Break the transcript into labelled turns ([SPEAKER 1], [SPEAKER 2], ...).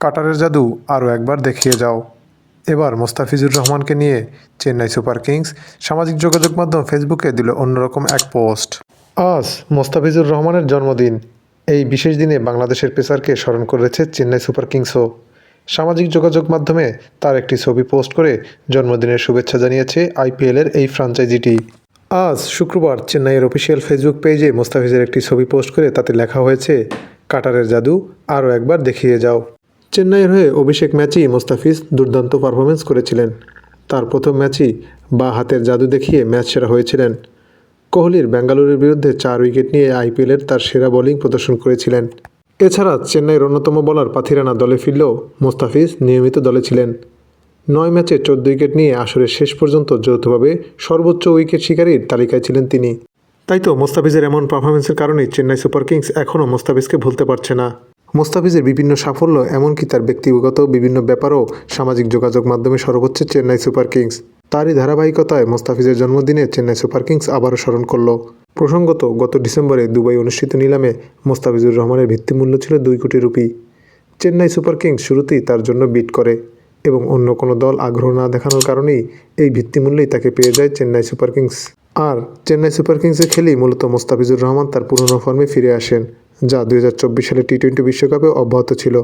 [SPEAKER 1] কাটারের জাদু আরও একবার দেখিয়ে যাও। এবার মোস্তাফিজুর রহমানকে নিয়ে চেন্নাই সুপার কিংস সামাজিক যোগাযোগ মাধ্যম ফেসবুকে দিল অন্যরকম এক পোস্ট। আজ মোস্তাফিজুর রহমানের জন্মদিন। এই বিশেষ দিনে বাংলাদেশের পেসারকে স্মরণ করেছে চেন্নাই সুপার কিংসও। সামাজিক যোগাযোগ মাধ্যমে তার একটি ছবি পোস্ট করে জন্মদিনের শুভেচ্ছা জানিয়েছে আইপিএলের এই ফ্রাঞ্চাইজিটি। আজ শুক্রবার চেন্নাইয়ের অফিসিয়াল ফেসবুক পেজে মোস্তাফিজের একটি ছবি পোস্ট করে তাতে লেখা হয়েছে, কাটারের জাদু আরও একবার দেখিয়ে যাও। চেন্নাইয়ের হয়ে অভিষেক ম্যাচেই মোস্তাফিজ দুর্দান্ত পারফরমেন্স করেছিলেন। তার প্রথম ম্যাচই বা হাতের জাদু দেখিয়ে ম্যাচ সেরা হয়েছিলেন। কোহলির বেঙ্গালুরুর বিরুদ্ধে চার উইকেট নিয়ে আইপিএলের তার সেরা বোলিং প্রদর্শন করেছিলেন। এছাড়া চেন্নাইয়ের অন্যতম বোলার পাথিরানা দলে ফিরলেও মোস্তাফিজ নিয়মিত দলে ছিলেন। নয় ম্যাচে চোদ্দ উইকেট নিয়ে আসরের শেষ পর্যন্ত যৌথভাবে সর্বোচ্চ উইকেট শিকারীর তালিকায় ছিলেন তিনি। তাই তো মোস্তাফিজের এমন পারফরমেন্সের কারণেই চেন্নাই সুপার কিংস এখনও মোস্তাফিজকে ভুলতে পারছে না। মোস্তাফিজের বিভিন্ন সাফল্য, এমনকি তার ব্যক্তিগত বিভিন্ন ব্যাপারও সামাজিক যোগাযোগ মাধ্যমে সর্বোচ্চ চেন্নাই সুপার কিংস। তারই ধারাবাহিকতায় মোস্তাফিজের জন্মদিনে চেন্নাই সুপার কিংস আবারও স্মরণ করল। প্রসঙ্গত, গত ডিসেম্বরে দুবাই অনুষ্ঠিত নিলামে মোস্তাফিজুর রহমানের ভিত্তিমূল্য ছিল দুই কোটি রুপি। চেন্নাই সুপার কিংস শুরুতেই তার জন্য বিট করে এবং অন্য কোনো দল আগ্রহ না দেখানোর কারণেই এই ভিত্তিমূল্যেই তাকে পেয়ে যায় চেন্নাই সুপার কিংস। আর চেন্নাই সুপার কিংসে খেলেই মূলত মোস্তাফিজুর রহমান তার পুরনো ফর্মে ফিরে আসেন। যা দুই হাজার চব্বিশ সালে টি টোয়েন্টি বিশ্বকাপে অব্যাহত ছিল।